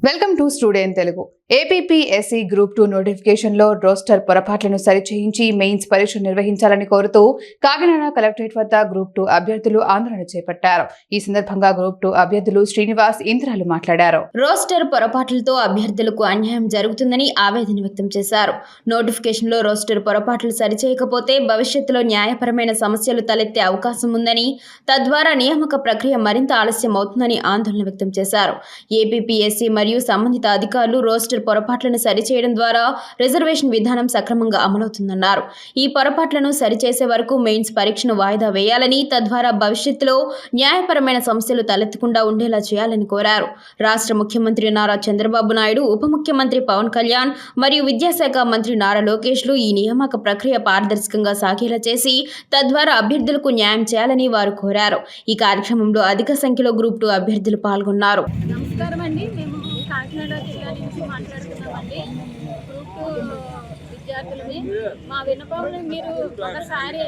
Welcome to student Telugu. APPSC group two నోటిఫికేషన్లో roster పొరపాట్లను సరిచేయించి మెయిన్స్ పరీక్ష నిర్వహించాలని కోరుతూ కాకినాడ కలెక్టరేట్ వద్ద గ్రూప్ టూ అభ్యర్థులు ఆందోళన చేపట్టారు. ఈ సందర్భంగా గ్రూప్ టూ అభ్యర్థులు శ్రీనివాస్ ఇంద్రాలు మాట్లాడారు. రోస్టర్ పొరపాట్లతో అభ్యర్థులకు అన్యాయం జరుగుతుందని ఆవేదన వ్యక్తం చేశారు. నోటిఫికేషన్లో రోస్టర్ పొరపాట్లు సరిచేయకపోతే భవిష్యత్తులో న్యాయపరమైన సమస్యలు తలెత్తే అవకాశం ఉందని తద్వారా నియామక ప్రక్రియ మరింత ఆలస్యం అవుతుందని ఆందోళన వ్యక్తం చేశారు. ఏపీపీఎస్సీ మరియు సంబంధిత సంబంధిత అధికారులు రోస్టర్ పొరపాట్లను సరిచేయడం ద్వారా రిజర్వేషన్ విధానం సక్రమంగా అమలవుతుందన్నారు. ఈ పొరపాట్లను సరిచేసే వరకు మెయిన్స్ పరీక్షను వాయిదా వేయాలని తద్వారా భవిష్యత్తులో న్యాయపరమైన సమస్యలు తలెత్తకుండా ఉండేలా చేయాలని కోరారు. రాష్ట్ర ముఖ్యమంత్రి నారా చంద్రబాబు నాయుడు ఉప ముఖ్యమంత్రి పవన్ కళ్యాణ్ మరియు విద్యాశాఖ మంత్రి నారా లోకేష్లు ఈ నియామక ప్రక్రియ పారదర్శకంగా సాగేలా చేసి తద్వారా అభ్యర్థులకు న్యాయం చేయాలని వారు కోరారు. ఈ కార్యక్రమంలో అధిక సంఖ్యలో గ్రూప్ టూ అభ్యర్థులు పాల్గొన్నారు. నమస్కారం అండి మేము కాకినాడ జిల్లా నుంచి మాట్లాడుతున్నామండి గ్రూప్ టూ ఉంది మా విన్నపంని మీరు ఒకసారి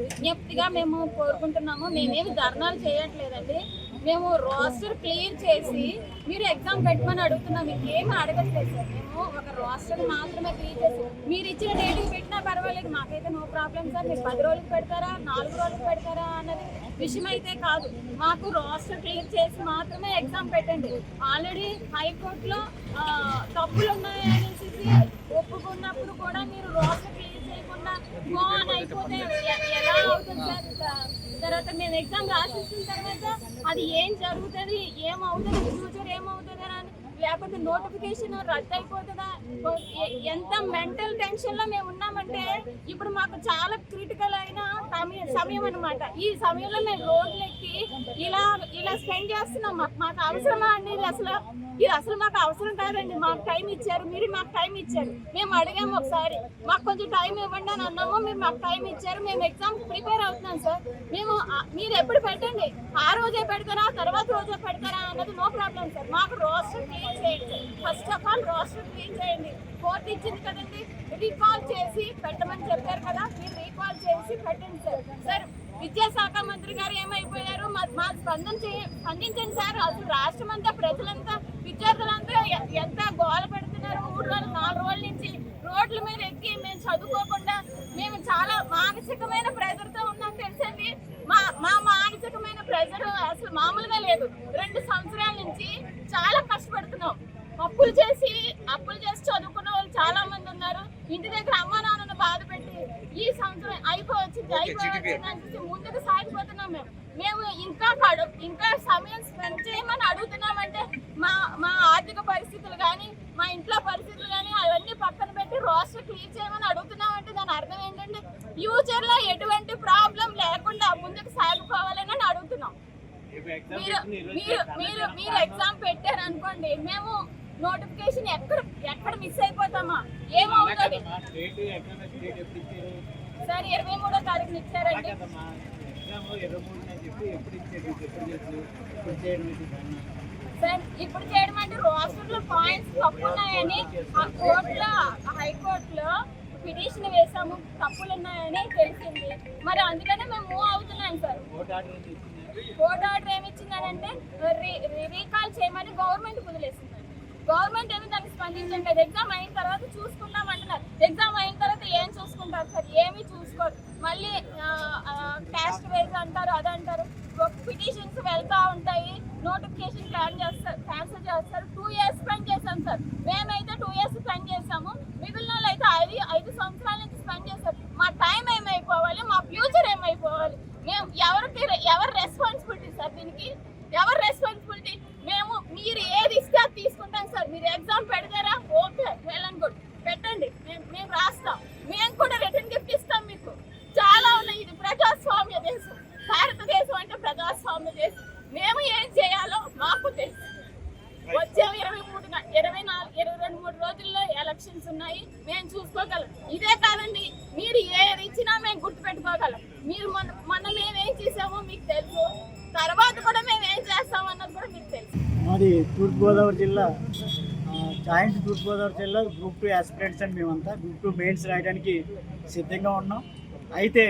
విజ్ఞప్తిగా మేము కోరుకుంటున్నాము. మేమేమి ధర్నాలు చేయట్లేదండి. మేము రోస్టర్ క్లియర్ చేసి మీరు ఎగ్జామ్ పెట్టమని అడుగుతున్నాం. ఇంకేమి అడగట్లేదు సార్. మేము ఒక రోస్టర్ మాత్రమే క్లియర్ చేసి మీరు ఇచ్చిన డేట్కి పెట్టినా పర్వాలేదు. మాకైతే నో ప్రాబ్లం సార్. మీరు పది రోజులకు పెడతారా? నాలుగు రోజులకు పెడతారా? అన్నది విషయం అయితే కాదు. మాకు రోస్టర్ క్లియర్ చేసి మాత్రమే ఎగ్జామ్ పెట్టండి. ఆల్రెడీ హైకోర్టులో తప్పులు ఉన్నాయనేసి ఒప్పుకున్నప్పుడు కూడా మీరు రోస్టర్ క్లియర్ చేయకుండా గో అని అయిపోతే ఎలా అవుతుంది సార్? తర్వాత మేము ఎగ్జామ్ రాసేసిన తర్వాత అది ఏం జరుగుతుంది ఏమవుతుంది ఫ్యూచర్ లేకపోతే నోటిఫికేషన్ రద్దు అయిపోతుందా? ఎంత మెంటల్ టెన్షన్లో మేము ఉన్నామంటే ఇప్పుడు మాకు చాలా క్రిటికల్ అయిన సమయం అన్నమాట. ఈ సమయంలో మేము రోడ్లు ఎక్కి ఇలా స్పెండ్ చేస్తున్నాం మాకు మాకు అవసరమా అండి? అసలు ఇది అసలు మాకు అవసరం కాదండి. మాకు టైం ఇచ్చారు. మీరు మాకు టైం ఇచ్చారు. మేము అడిగాము ఒకసారి. మాకు కొంచెం టైం ఇవ్వండి అని అన్నాము. మీరు మాకు టైం ఇచ్చారు. మేము ఎగ్జామ్ ప్రిపేర్ అవుతున్నాం సార్. మేము మీరు ఎప్పుడు పెట్టండి? ఆ రోజే పెడతారా? తర్వాత రోజే పెడతారా అన్నది నో ప్రాబ్లం సార్. మాకు రోస్టర్ క్లీన్ చేయండి. First of all roster clean చేయండి. కోర్టు ఇచ్చింది కదండి. రీకాల్ చేసి పెట్టమని చెప్పారు కదా. మీరు రీకాల్ చేసి పెట్టండి సార్. సార్ విద్యాశాఖ మంత్రి గారు ఏమైపోయారు? మా మా స్పందన స్పందించండి సార్. అసలు రాష్ట్రం అంతా ప్రజలంతా విద్యార్థులంతా ఎంత గోల పెడుతున్నారు? మూడు రోజులు నాలుగు రోజుల నుంచి రోడ్ల మీద ఎక్కి మేము చదువుకోకుండా మేము చాలా మానసికమైన ప్రెజర్తో ఉన్నాం తెలుసండి. మా మా మానసికమైన ప్రెజర్ అసలు మామూలుగా లేదు. రెండు సంవత్సరాల నుంచి చాలా కష్టపడుతున్నాం. అప్పులు చేసి అప్పులు చేసి చదువుకున్న వాళ్ళు చాలా మంది ఉన్నారు. ఇంటి దగ్గర ఈ సంవత్సరం అయిపోవచ్చింది అయిపోవచ్చింది ముందుకు సాగిపోతున్నాం మేము. మేము ఇంకా ఇంకా సమయం స్పెండ్ చేయమని అడుగుతున్నామంటే మా మా ఆర్థిక పరిస్థితులు కానీ మా ఇంట్లో పరిస్థితులు కానీ అవన్నీ పక్కన పెట్టి రోస్టర్ క్లియర్ చేయమని అడుగుతున్నామంటే దాని అర్థం ఏంటంటే ఫ్యూచర్లో ఎటువంటి ప్రాబ్లం లేకుండా ముందుకు సాగిపోవాలని అడుగుతున్నాం. మీరు మీరు మీరు మీరు ఎగ్జామ్ పెట్టారు అనుకోండి మేము నోటిఫికేషన్ ఎక్కడ ఎక్కడ మిస్ అయిపోతామా? ఏమవుతుంది సార్ ఇరవై మూడో తారీఖున ఇచ్చారండి? సార్ ఇప్పుడు చేయడం అంటే రోస్టర్లో పాయింట్స్ తప్పు ఉన్నాయని ఆ కోర్టులో హైకోర్టులో పిటిషన్ వేసాము తప్పులు ఉన్నాయని తెలిసింది. మరి అందుకనే మేము మూవ్ అవుతున్నాం సార్. కోర్టు ఆర్డర్ ఏమి రీ- రీకాల్ చేయమని గవర్నమెంట్ వదిలేసింది. గవర్నమెంట్ ఏమి దానికి స్పందించట్లేదు ఎగ్జామ్ అయిన తర్వాత చూసుకుందాం అంటున్నారు ఎగ్జామ్ అయిన తర్వాత ఏం చూసుకుంటారు సార్? ఏమీ చూసుకోరు. మళ్ళీ క్యాస్ట్ వైజ్ అంటారు అది అంటారు పిటిషన్స్ వెళ్తా ఉంటాయి. నోటిఫికేషన్ ప్లాన్ చేస్తారు క్యాన్సిల్ చేస్తారు టూ ఇయర్స్ స్పెండ్ చేశాం సార్ మేమైతే టూ ఇయర్స్ స్పెండ్ చేసాము మిగిలిన వాళ్ళు అయితే ఐదు ఐదు సంవత్సరాల నుంచి స్పెండ్ చేశారు మా టైం ఏమైపోవాలి మా ఫ్యూచర్ ఏమైపోవాలి మేము ఎవరికి ఎవరు రెస్పాన్సిబిలిటీ సార్ దీనికి ఎవరు రెస్పాన్సిబిలిటీ మేము మీరు ఏది ఇస్తే అది తీసుకుంటాం సార్ మీరు ఎగ్జామ్ పెడతారా ఓకే వెల్ అండ్ గుడ్ పెట్టండి మేము మేము రాస్తాం మేము కూడా రిటర్న్ గిఫ్ట్ ఇస్తాం మీకు చాలా ఉన్నాయి ఇది ప్రజాస్వామ్య దేశం భారతదేశం అంటే ప్రజాస్వామ్య దేశం మేము ఏం చేయాలో మాకు తెలుసు వచ్చే ఇరవై మూడున ఇరవై నాలుగు ఇరవై రెండు మూడు రోజుల్లో ఎలక్షన్స్ ఉన్నాయి. మేము చూసుకోగలం. ఇదే కాదండి మీరు ఏది ఇచ్చినా మేము గుర్తు పెట్టుకోగలం మీరు మొన్న మొన్న మేమేం చేసామో మీకు తెలుసు. తర్వాత కూడా మేము ఏం చేస్తాం అన్నది కూడా మీకు తెలుసు. మాది తూర్పుగోదావరి జిల్లా. జాయింట్ తూర్పుగోదావరి జిల్లా గ్రూప్ టూ ఆస్పిరెంట్స్ అండి మేమంతా గ్రూప్ టూ మెయిన్స్ రాయడానికి సిద్ధంగా ఉన్నాం. అయితే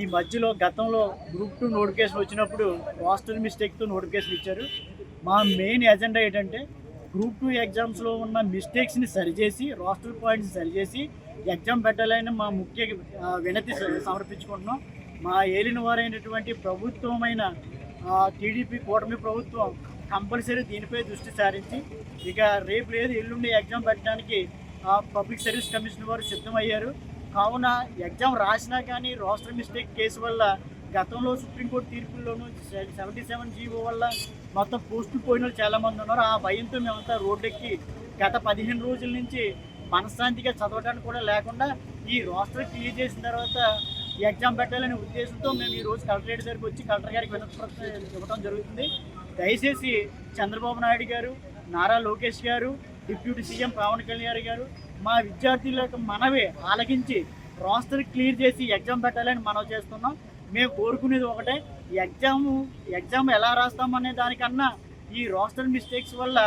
ఈ మధ్యలో గతంలో గ్రూప్ టూ నోటిఫికేషన్ వచ్చినప్పుడు హాస్టల్ మిస్టేక్తో నోటిఫికేషన్ ఇచ్చారు. మా మెయిన్ ఎజెండా ఏంటంటే గ్రూప్ టూ ఎగ్జామ్స్లో ఉన్న మిస్టేక్స్ని సరిచేసి రాస్టర్ పాయింట్స్ సరిచేసి ఎగ్జామ్ పెట్టాలని మా ముఖ్య వినతి సమర్పించుకుంటున్నాం. మా ఏలిన వారైనటువంటి ప్రభుత్వమైన టీడీపీ కూటమి ప్రభుత్వం కంపల్సరీ దీనిపై దృష్టి సారించి ఇక రేపు లేదు ఎల్లుండి ఎగ్జామ్ పెట్టడానికి పబ్లిక్ సర్వీస్ కమిషన్ వారు సిద్ధమయ్యారు. కావున ఎగ్జామ్ రాసినా కానీ రోస్టర్ మిస్టేక్ కేసు వల్ల గతంలో సుప్రీంకోర్టు తీర్పుల్లోనూ సెవెంటీ సెవెన్ జీవో వల్ల మొత్తం పోస్టులు పోయిన చాలామంది ఉన్నారు. ఆ భయంతో మేమంతా రోడ్డెక్కి గత పదిహేను రోజుల నుంచి మనశ్శాంతిగా చదవడానికి కూడా లేకుండా ఈ రోస్టర్ క్లియర్ చేసిన తర్వాత ఎగ్జామ్ పెట్టాలనే ఉద్దేశంతో మేము ఈ రోజు కలెక్టరేట్ దగ్గరికి వచ్చి కలెక్టర్ గారికి వినతి ఇవ్వడం జరుగుతుంది. దయచేసి చంద్రబాబు నాయుడు గారు నారా లోకేష్ గారు డిప్యూటీ సీఎం పవన్ కళ్యాణ్ గారు మా విద్యార్థులకు మనవి ఆలకించి రోస్టర్ క్లియర్ చేసి ఎగ్జామ్ పెట్టాలని మనం చేస్తున్నాం. మేము కోరుకునేది ఒకటే ఎగ్జామ్ ఎగ్జామ్ ఎలా రాస్తామనే దానికన్నా ఈ రోస్టర్ మిస్టేక్స్ వల్ల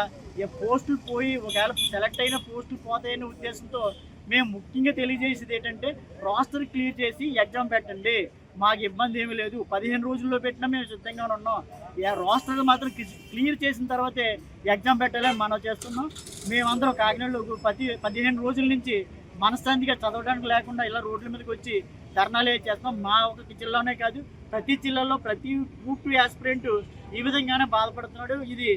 ఏ పోస్టులు పోయి ఒకవేళ సెలెక్ట్ అయిన పోస్టులు పోతాయనే ఉద్దేశంతో మేము ముఖ్యంగా తెలియజేసేది ఏంటంటే రోస్టర్ క్లియర్ చేసి ఎగ్జామ్ పెట్టండి. మాకు ఇబ్బంది ఏమీ లేదు. పదిహేను రోజుల్లో పెట్టినా మేము సిద్ధంగా ఉన్నాం. రాస్టర్ రోస్టర్ మాత్రం క్లియర్ చేసిన తర్వాతే ఎగ్జామ్ పెట్టాలని మనం చేస్తున్నాం. మేమందరం కాకినాడలో ప్రతి పదిహేను రోజుల నుంచి మనశ్శాంతిగా చదవడానికి లేకుండా ఇలా రోడ్ల మీదకి వచ్చి ధర్నాలు చేస్తాం? మా ఒక జిల్లానే కాదు ప్రతి జిల్లాలో ప్రతి గ్రూప్ టూ యాస్పిరెంట్ ఈ విధంగానే బాధపడుతున్నాడు. ఇది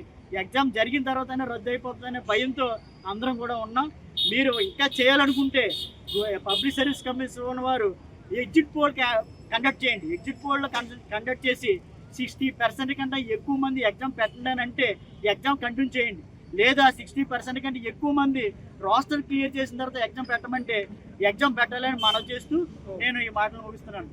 ఎగ్జామ్ జరిగిన తర్వాతనే రద్దు అయిపోతుందనే భయంతో అందరం కూడా ఉన్నాం. మీరు ఇంకా చేయాలనుకుంటే పబ్లిక్ సర్వీస్ కమిషన్ వారు ఎగ్జిట్ పోల్ కండక్ట్ చేయండి. ఎగ్జిట్ పోల్లో కండక్ట్ చేసి సిక్స్టీ పర్సెంట్ కంటే ఎక్కువ మంది ఎగ్జామ్ పెట్టండి అంటే ఎగ్జామ్ కంటిన్యూ చేయండి. లేదా సిక్స్టీ పర్సెంట్ కంటే ఎక్కువ మంది రాష్ట్రం క్లియర్ చేసిన తర్వాత ఎగ్జామ్ పెట్టమంటే ఎగ్జామ్ పెట్టాలని మనం చేస్తూ నేను ఈ మాటలు ముగిస్తున్నాను.